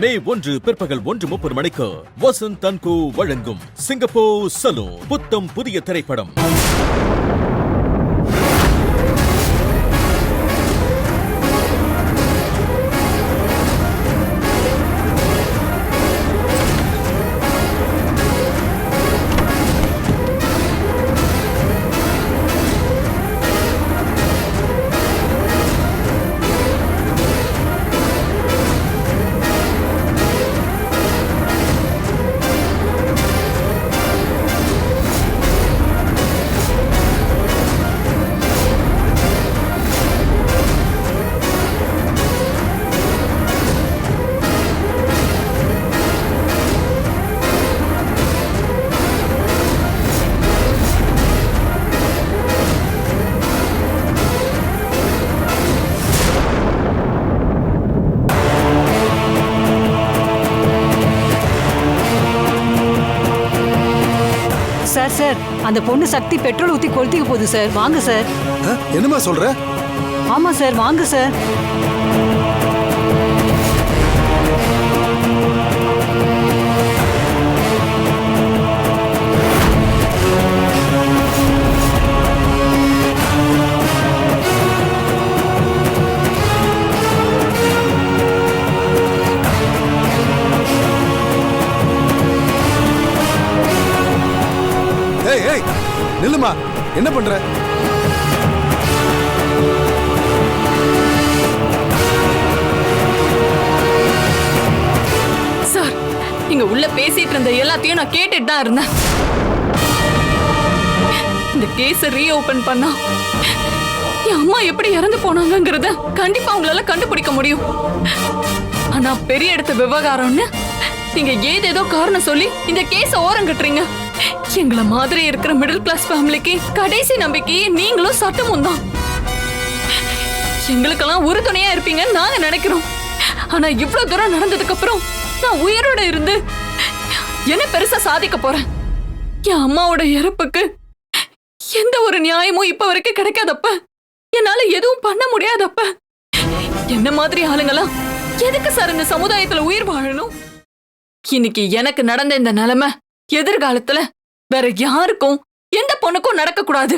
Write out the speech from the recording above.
மே ஒன்று பிற்பகல் ஒன்று முப்பது மணிக்கு வசந்த் தன்கு வழங்கும் சிங்கப்பூர் சலூன் புத்தம் புதிய திரைப்படம். சார். அந்த பொண்ணு சக்தி பெட்ரோல் ஊத்தி கொளுத்திக்க போகுது சார். வாங்க சார். ஆ, என்னம்மா சொல்ற? ஆமா சார் வாங்க சார். நில்லுமா என்ன பண்ற? சார் நீங்க உள்ள பேசிட்டு இருந்த எல்லாத்தையும் நான் கேட்டுட்டு தான் இருந்தேன். இந்த கேஸ ரீஓபன் பண்ணா என் அம்மா எப்படி இறந்து போனாங்கங்கறத கண்டிப்பா உங்களால கண்டுபிடிக்க முடியும். ஆனா பெரிய இடத்த விவகாரம்னு நீங்க ஏதேதோ காரணம் சொல்லி இந்த கேஸ ஓரம் கட்டுறீங்க எங்களை மாதிரி இருக்கிற மிடில் கிளாஸ் ஃபேமிலிக்கு கடைசி நம்பிக்கையே நீங்களும் சட்டமும் தான். எங்களுக்கெல்லாம் உறுதுணையா இருப்பீங்கன்னு நாங்க நினைக்கிறோம். ஆனா இவ்ளோ தூரம் நடந்ததுக்கு அப்புறம் நான் உயிரோட இருந்து என்ன பெருசா சாதிக்க போறேன்? என் அம்மாவோட இறப்புக்கு எந்த ஒரு நியாயமும் இப்ப வரைக்கும் கிடைக்காதப்ப. என்னால எதுவும் பண்ண முடியாதப்ப. என்ன மாதிரி ஆளுங்களாம் எதுக்கு சார் இந்த சமுதாயத்துல உயிர் வாழணும்? இன்னைக்கு எனக்கு நடந்த இந்த நிலைமை எதிர்காலத்துல வேற யாருக்கும் எந்த பொண்ணுக்கும் நடக்க கூடாது